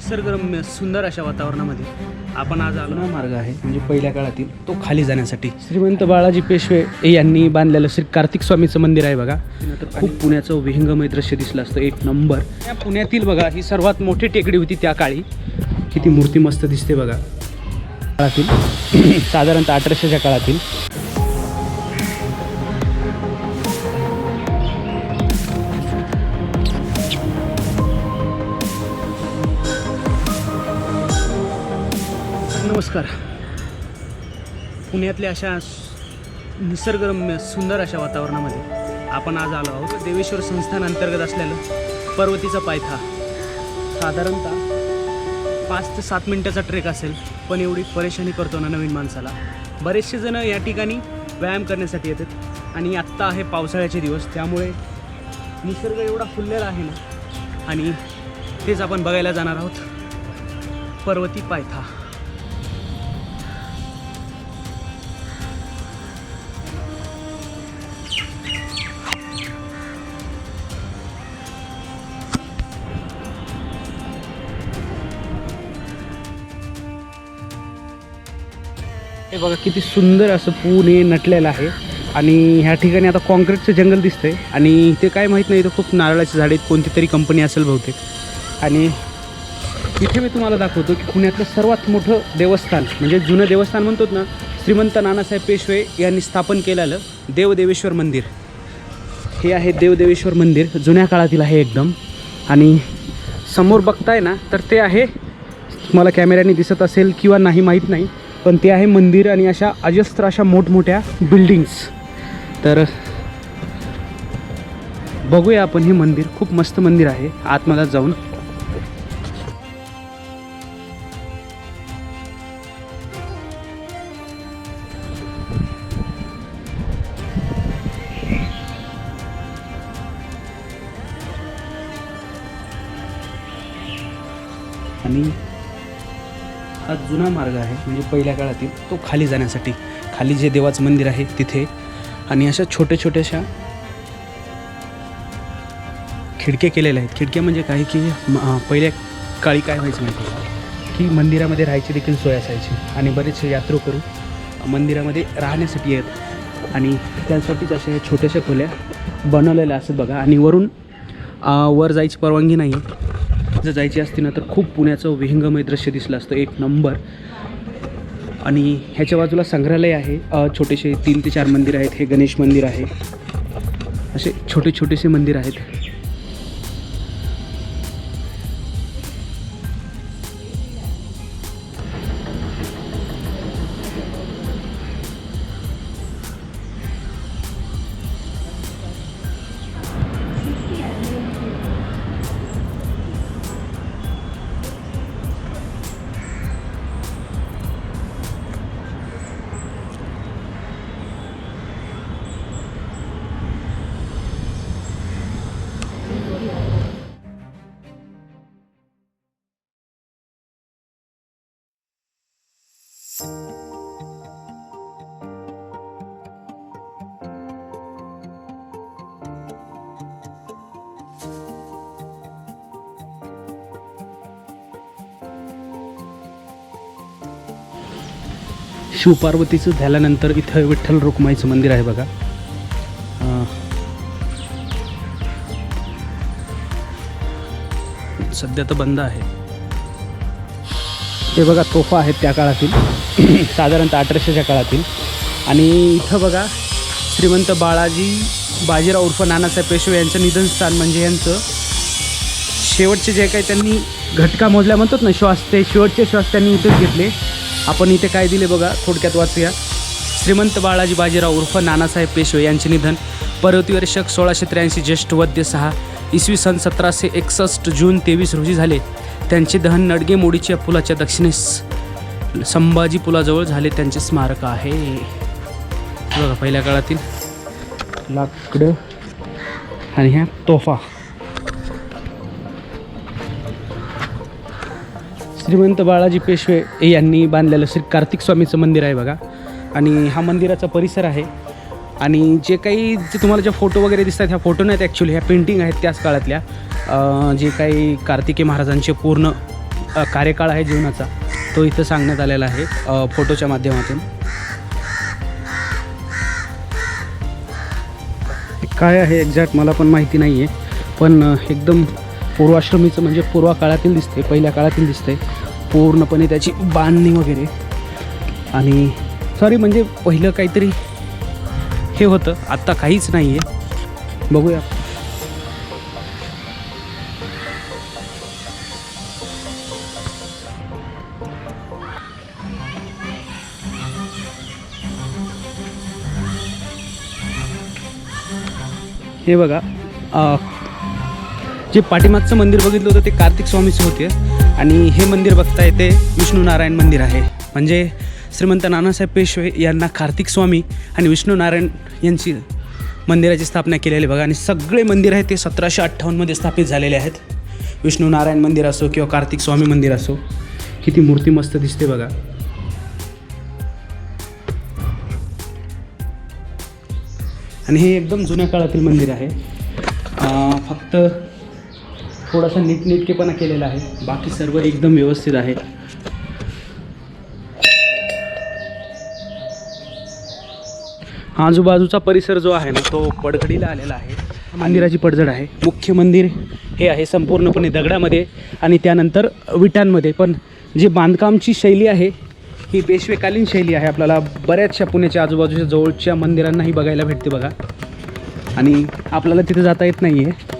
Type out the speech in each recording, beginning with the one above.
निसर्गरम्य सुंदर अशा वातावरणामध्ये आपण आज आलो. मार्ग आहे म्हणजे पहिल्या काळातील तो खाली जाण्यासाठी. श्रीमंत बाळाजी पेशवे यांनी बांधलेलं श्री कार्तिक स्वामीचं मंदिर आहे बघा. तर खूप पुण्याचं विहंगमय दृश्य दिसलं असतं एक नंबर. या पुण्यातील बघा ही सर्वात मोठी टेकडी होती त्या काळी. किती मूर्ती मस्त दिसते बघा. काळातील साधारणतः अठराशेच्या काळातील. नमस्कार. पुण्यातल्या अशा निसर्गरम्य सुंदर अशा वातावरणामध्ये आपण आज आलो आहोत. देवेश्वर संस्थान अंतर्गत असलेलं पर्वतीचा पायथा. साधारणतः पाच ते सात मिनटाचा ट्रेक असेल पण एवढी परेशानी करतो ना नवीन माणसाला. बरेचसे जण या ठिकाणी व्यायाम करण्यासाठी येतात आणि आत्ता आहे पावसाळ्याचे दिवस त्यामुळे निसर्ग एवढा फुललेला आहे ना आणि तेच आपण बघायला जाणार आहोत. पर्वती पायथा. हे बघा किती सुंदर असं पुणे नटलेलं आहे. आणि ह्या ठिकाणी आता कॉन्क्रीटचं जंगल दिसतंय. आणि इथे काय माहीत नाही इथं खूप नारळाची झाडे आहेत. कोणती तरी कंपनी असेल बहुतेक. आणि इथे मी तुम्हाला दाखवतो की पुण्यातलं सर्वात मोठं देवस्थान म्हणजे जुनं देवस्थान म्हणतो ना श्रीमंत नानासाहेब पेशवे यांनी स्थापन केलेलं देवदेवेश्वर मंदिर. हे आहे देवदेवेश्वर मंदिर जुन्या काळातील आहे एकदम. आणि समोर बघताय ना तर ते आहे मला कॅमेऱ्याने दिसत असेल किंवा नाही माहीत नाही पण ते आहे मंदिर आणि अशा अजस्त्र अशा मोठमोठ्या बिल्डिंग्स तर बघूया आपण हे मंदिर. खूप मस्त मंदिर आहे. आतमध्ये जाऊन हा जुना मार्ग आहे. म्हणजे पहिल्या काळातील तो खाली जाण्यासाठी. खाली जे देवाचं मंदिर आहे तिथे. आणि अशा छोट्या छोट्याशा खिडक्या केलेल्या आहेत. खिडक्या म्हणजे काय की पहिल्या काळी काय व्हायचं माहिती की? मंदिरामध्ये राहायची देखील सोय असायची. आणि बरेचसे यात्रो करू मंदिरामध्ये राहण्यासाठी येत. आणि त्यासाठीच अशा छोट्याशा खोल्या बनवलेल्या असतात बघा. आणि वरून वर जायची परवानगी नाही जर जायची असते ना तर खूप पुण्याचं विहंगमय दृश्य दिसलं असतं. एक नंबर. आणि ह्याच्या बाजूला संग्रहालय आहे. छोटेसे तीन ते चार मंदिर आहेत. हे गणेश मंदिर आहे. असे छोटे छोटेसे मंदिर आहेत. शिवपार्वतीचं झाल्यानंतर इथं विठ्ठल रुक्माईचं मंदिर आहे बघा. सध्या तर बंद आहे. ते बघा तोफा आहेत त्या काळातील. साधारणतः अठराशेच्या काळातील. आणि इथं बघा श्रीमंत बाळाजी बाजीराव उर्फ नानासाहेब पेशवे यांचं निधनस्थान म्हणजे यांचं शेवटचे जे काही त्यांनी घटका मोजल्या म्हणतात ना श्वास ते शेवटचे श्वास त्यांनी इथेच घेतले. आपण इथे काय दिले बघा थोडक्यात वाचूया. श्रीमंत बाळाजी बाजीराव उर्फ नानासाहेब पेशवे यांचे निधन. पर्वतीवर शक सोळाशे त्र्याऐंशी ज्येष्ठ वद्य सहा इसवी सन सतराशे एकसष्ट जून तेवीस रोजी झाले. त्यांचे दहन नडगे मोडीच्या पुलाच्या दक्षिणेस संभाजी पुलाजवळ झाले. त्यांचे स्मारक आहे. बघा पहिल्या काळातील लाकडं आणि ह्या तोफा. श्रीमंत बाळाजी पेशवे यांनी बांधलेलं श्री कार्तिक स्वामीचं मंदिर आहे बघा. आणि हा मंदिराचा परिसर आहे. आणि जे काही जे तुम्हाला ज्या फोटो वगैरे दिसतात ह्या फोटो नाहीत ॲक्च्युली ह्या पेंटिंग आहेत त्याच काळातल्या. जे काही कार्तिकी महाराजांचे पूर्ण कार्यकाळ आहे जीवनाचा तो इथं सांगण्यात आलेला आहे फोटोच्या माध्यमातून. काय आहे एक्झॅक्ट मला पण माहिती नाही आहे पण एकदम पूर्वाश्रमीचं म्हणजे पूर्वा काळातील दिसते पहिल्या काळातील दिसते पूर्णपणे त्याची बांधणी वगैरे. आणि सॉरी म्हणजे पहिलं काहीतरी हे होतं. आत्ता काहीच नाही आहे बघूया. हे बघा जे पाठीमागचं मंदिर बघितलं होतं ते कार्तिक स्वामीचं होते. आणि हे मंदिर बघता येते विष्णू नारायण मंदिर आहे. म्हणजे श्रीमंत नानासाहेब पेशवे यांना कार्तिक स्वामी आणि विष्णू नारायण यांची मंदिराची स्थापना केलेली बघा. आणि सगळे मंदिर आहे ते सतराशे अठ्ठावन्नमध्ये स्थापित झालेले आहेत. विष्णू नारायण मंदिर असो किंवा कार्तिक स्वामी मंदिर असो किती मूर्ती मस्त दिसते बघा. आणि हे एकदम जुन्या काळातील मंदिर आहे. फक्त थोडासा नीटनेटकेपणा केलेला आहे. बाकी सर्व एकदम व्यवस्थित आहे. आजूबाजूचा परिसर जो आहे ना तो पडघडीला आलेला आहे. मंदिराची पडझड आहे. मुख्य मंदिर हे आहे संपूर्णपणे दगडामध्ये आणि त्यानंतर विटांमध्ये. पण जी बांधकामची शैली आहे ही पेशवेकालीन शैली आहे. आपल्याला बऱ्याचशा पुण्याच्या आजूबाजूच्या जवळच्या मंदिरांनाही बघायला भेटते बघा. आणि आपल्याला तिथे जाता येत नाही आहे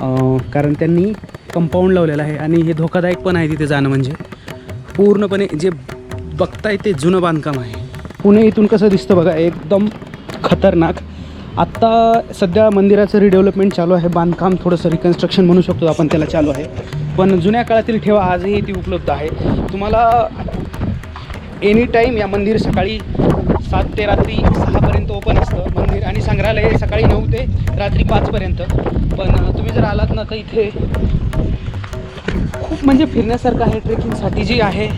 कारण त्यांनी कंपाऊंड लावलेलं आहे आणि हे धोकादायक पण आहे तिथे जाणं म्हणजे. पूर्णपणे जे बघताय ते जुनं बांधकाम आहे. पुणे इथून कसं दिसतं बघा एकदम खतरनाक. आत्ता सध्या मंदिराचं रिडेव्हलपमेंट चालू आहे बांधकाम थोडंसं रिकन्स्ट्रक्शन म्हणू शकतो आपण त्याला चालू आहे. पण जुन्या काळातील ठेवा आजही ती उपलब्ध आहे. तुम्हाला एनी टाईम या मंदिर सकाळी सात ते रात्री सहापर्यंत ओपन असतं आणि संग्रहालय सकाळी नऊ ते रात्री पाचपर्यंत पण तुम्ही जर आलात ना तर इथे खूप म्हणजे फिरण्यासारखं आहे ट्रेकिंगसाठी जी आहे.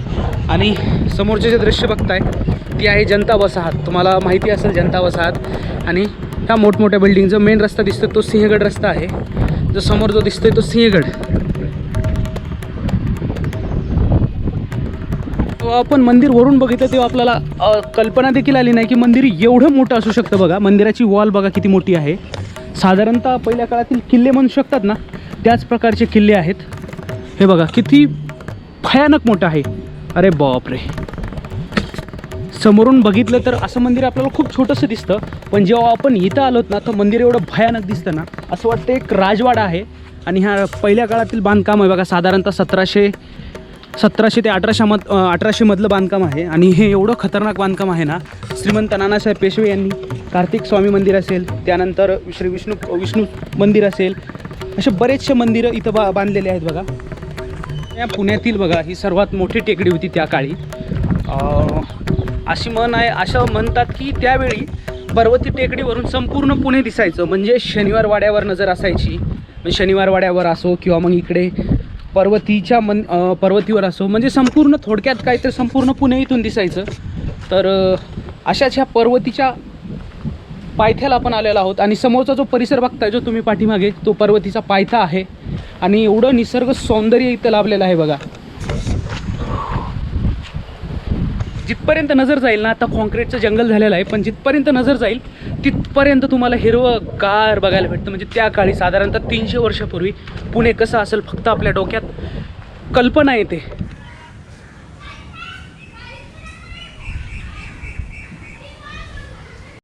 आणि समोरचे जे दृश्य बघताय ती आहे जनता वसाहत. तुम्हाला माहिती असेल जनता वसाहत. आणि ह्या मोठमोठ्या बिल्डिंग जो मेन रस्ता दिसतो तो सिंहगड रस्ता आहे. जो समोर जो दिसतोय तो सिंहगड. जेव्हा आपण मंदिर वरून बघितलं तेव्हा आपल्याला कल्पना देखील आली नाही की मंदिर एवढं मोठं असू शकतं बघा. मंदिराची वॉल बघा किती मोठी आहे. साधारणतः पहिल्या काळातील किल्ले म्हणू शकतात ना त्याच प्रकारचे किल्ले आहेत. हे बघा किती भयानक मोठं आहे. अरे बापरे. समोरून बघितलं तर असं मंदिर आपल्याला खूप छोटंसं दिसतं. पण जेव्हा आपण इथं आलोत ना तर मंदिर एवढं भयानक दिसतं ना. असं वाटतं एक राजवाडा आहे. आणि ह्या पहिल्या काळातील बांधकाम आहे बघा साधारणतः सतराशे सतराशे ते अठराशे मध अठराशेमधलं बांधकाम आहे. आणि हे एवढं खतरनाक बांधकाम आहे ना श्रीमंत नानासाहेब पेशवे यांनी कार्तिक स्वामी मंदिर असेल त्यानंतर श्री विष्णू विष्णू मंदिर असेल असे बरेचसे मंदिरं इथं बा बांधलेले आहेत बघा. या पुण्यातील बघा ही सर्वात मोठी टेकडी होती त्या काळी. अशी म्हण आहे असं म्हणतात की त्यावेळी पर्वती टेकडीवरून संपूर्ण पुणे दिसायचं. म्हणजे शनिवार वाड्यावर नजर असायची. शनिवार वाड्यावर असो किंवा मग इकडे पर्वतीच्या मन पर्वतीवर असो म्हणजे संपूर्ण थोडक्यात काय तर संपूर्ण पुणे इथून दिसायचं. तर अशाच ह्या पर्वतीच्या पायथ्याला आपण आलेलो आहोत आणि समोरचा जो परिसर बघताय जो तुम्ही पाठीमागे तो पर्वतीचा पायथा आहे. आणि एवढं निसर्ग सौंदर्य इथं लाभलेलं आहे बघा. जिथपर्यंत नजर जाईल ना आता कॉन्क्रीटचं जंगल झालेलं आहे पण जिथपर्यंत नजर जाईल तिथपर्यंत तुम्हाला हिरवं गार बघायला भेटतं. म्हणजे त्या काळी साधारणतः तीनशे वर्षापूर्वी पुणे कसं असेल फक्त आपल्या डोक्यात कल्पना येते.